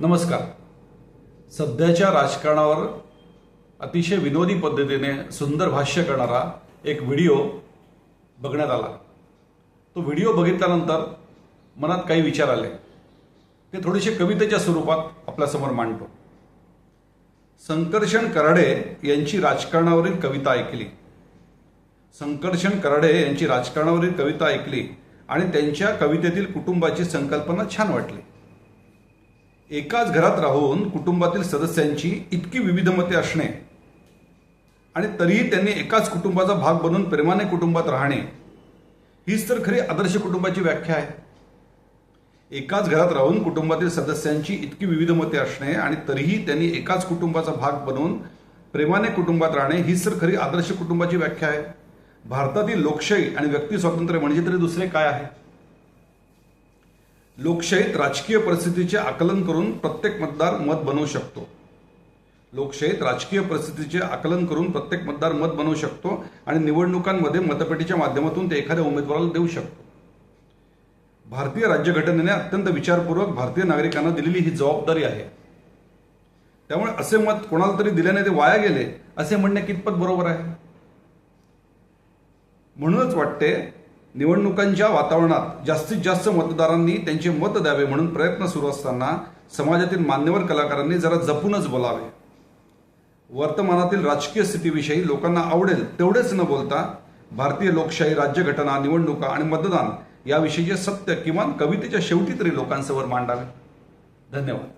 नमस्कार. सध्याच्या राजकारणावर अतिशय विनोदी पद्धतीने सुंदर भाष्य करणारा एक व्हिडिओ बघण्यात आला. तो व्हिडिओ बघितल्यानंतर मनात काही विचार आले. ते थोडेसे कवितेच्या स्वरूपात आपल्यासमोर मांडतो. संकर्षण कराडे यांची राजकारणावरील कविता ऐकली. संकर्षण कराडे यांची राजकारणावरील कविता ऐकली आणि त्यांच्या कवितेतील कुटुंबाची संकल्पना छान वाटली. एकाच घरात राहून कुटुंबातील सदस्यांची इतकी विविध मते असणे आणि तरीही त्यांनी एकाच कुटुंबाचा भाग बनून प्रेमाने कुटुंबात राहणे हीच तर खरी आदर्श कुटुंबाची व्याख्या आहे. एकाच घरात राहून कुटुंबातील सदस्यांची इतकी विविध मते असणे आणि तरीही त्यांनी एकाच कुटुंबाचा भाग बनून प्रेमाने कुटुंबात राहणे हीच तर खरी आदर्श कुटुंबाची व्याख्या आहे. भारतातील लोकशाही आणि व्यक्ती स्वातंत्र्य म्हणजे तरी दुसरे काय आहे? लोकशाहीत राजकीय परिस्थितीचे आकलन करून प्रत्येक मतदार मत बनवू शकतो. लोकशाहीत राजकीय परिस्थितीचे आकलन करून प्रत्येक मतदार मत बनवू शकतो आणि निवडणुकांमध्ये मतपेटीच्या माध्यमातून ते एखाद्या उमेदवाराला देऊ शकतो. भारतीय राज्यघटनेने अत्यंत विचारपूर्वक भारतीय नागरिकांना दिलेली ही जबाबदारी आहे. त्यामुळे असे मत कोणाला तरी दिल्याने ते वाया गेले असे म्हणणे कितपत बरोबर आहे? म्हणूनच वाटते निवडणुकांच्या वातावरणात जास्तीत जास्त मतदारांनी त्यांचे मत द्यावे म्हणून प्रयत्न सुरू असताना समाजातील मान्यवर कलाकारांनी जरा जपूनच बोलावे. वर्तमानातील राजकीय स्थितीविषयी लोकांना आवडेल तेवढेच न बोलता भारतीय लोकशाही राज्यघटना निवडणुका आणि मतदान याविषयीचे सत्य किमान कवितेच्या शेवटी तरी लोकांसमोर मांडावे. धन्यवाद.